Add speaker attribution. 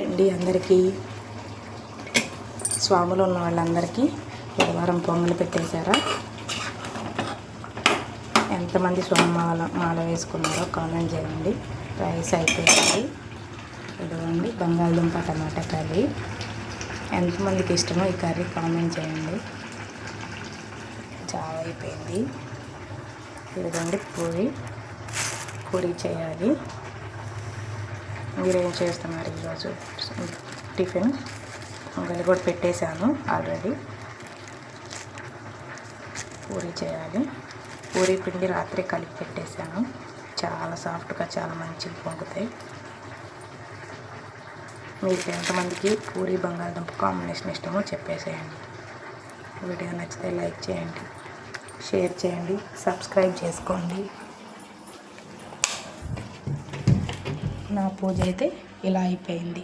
Speaker 1: అండి అందరికీ స్వాములు ఉన్న వాళ్ళందరికీ బుధవారం పొంగలు పెట్టేశారా? ఎంతమంది స్వామి మాల మాల వేసుకున్నారో కామెంట్ చేయండి. రైస్ అయిపోయింది. ఇదిగోండి బంగాళదుంప టమాటా కర్రీ. ఎంతమందికి ఇష్టమో ఈ కర్రీ కామెంట్ చేయండి. చాలా అయిపోయింది. ఇదిగోండి పూరి పూరి చేయాలి. మీరేం చేస్తున్నారు ఈరోజు? టిఫిన్. పొంగలి కూడా పెట్టేశాను ఆల్రెడీ. పూరి చేయాలి. పూరి పిండి రాత్రి కలిపి పెట్టేశాను. చాలా సాఫ్ట్గా చాలా మంచిగా పొంగుతాయి. మీకు ఎంతమందికి పూరి బంగాళదుంప కాంబినేషన్ ఇష్టమో చెప్పేసేయండి. వీడియో నచ్చితే లైక్ చేయండి షేర్ చేయండి సబ్స్క్రైబ్ చేసుకోండి. నా పూజ అయితే ఇలా అయిపోయింది.